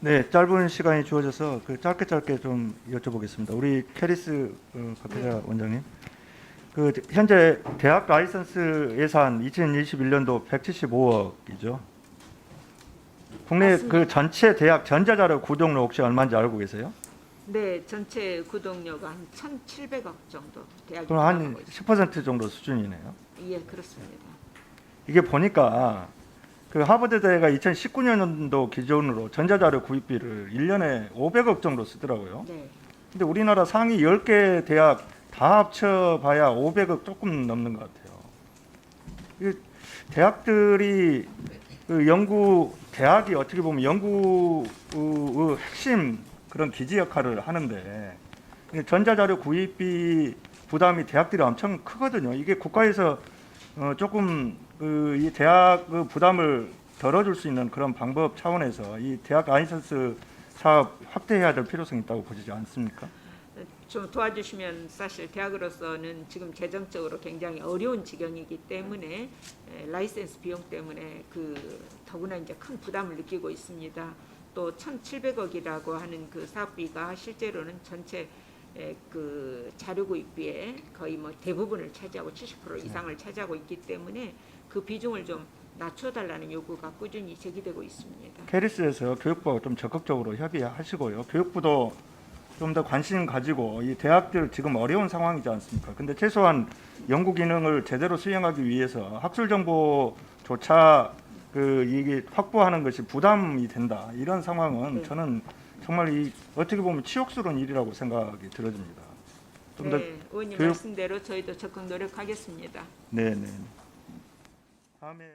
네, 짧은 시간이 주어져서 그 짧게 짧게 좀 여쭤보겠습니다. 우리 캐리스 어, 박회자 원장님, 그 현재 대학 라이선스 예산 2021년도 175억이죠. 국내 맞습니다. 그 전체 대학 전자자료 구독료 혹시 얼마인지 알고 계세요? 네, 전체 구독료가 한 1,700억 정도 대학이 그럼 한 부담하고 있습니다. 10% 정도 수준이네요. 예, 그렇습니다. 이게 보니까 그 하버드대가 2019년도 기준으로 전자자료 구입비를 1년에 500억 정도 쓰더라고요. 네, 근데 우리나라 상위 10개 대학 다 합쳐봐야 500억 조금 넘는 것 같아요. 이 대학들이 그 연구 대학이 어떻게 보면 연구의 핵심 그런 기지 역할을 하는데 이 전자자료 구입비 부담이 대학들이 엄청 크거든요. 이게 국가에서 어 조금 그 이 대학 그 부담을 덜어줄 수 있는 그런 방법 차원에서 이 대학 라이선스 사업 확대해야 될 필요성이 있다고 보시지 않습니까? 좀 도와주시면 사실 대학으로서는 지금 재정적으로 굉장히 어려운 지경이기 때문에 에, 라이센스 비용 때문에 그 더구나 이제 큰 부담을 느끼고 있습니다. 또 1,700억이라고 하는 그 사업비가 실제로는 전체 에, 그 자료 구입비의 거의 뭐 대부분을 차지하고 70% 이상을 차지하고 있기 때문에 그 비중을 좀 낮춰달라는 요구가 꾸준히 제기되고 있습니다. 캐리스에서 교육부가 좀 적극적으로 협의하시고요. 교육부도 좀 더 관심 가지고 이 대학들 지금 어려운 상황이지 않습니까? 근데 최소한 연구 기능을 제대로 수행하기 위해서 학술 정보조차 그 이게 확보하는 것이 부담이 된다. 이런 상황은 네. 저는 정말 이 어떻게 보면 치욕스러운 일이라고 생각이 들어집니다. 좀더 네, 의원님 교육- 말씀대로 저희도 적극 노력하겠습니다. 네, 네. 다음에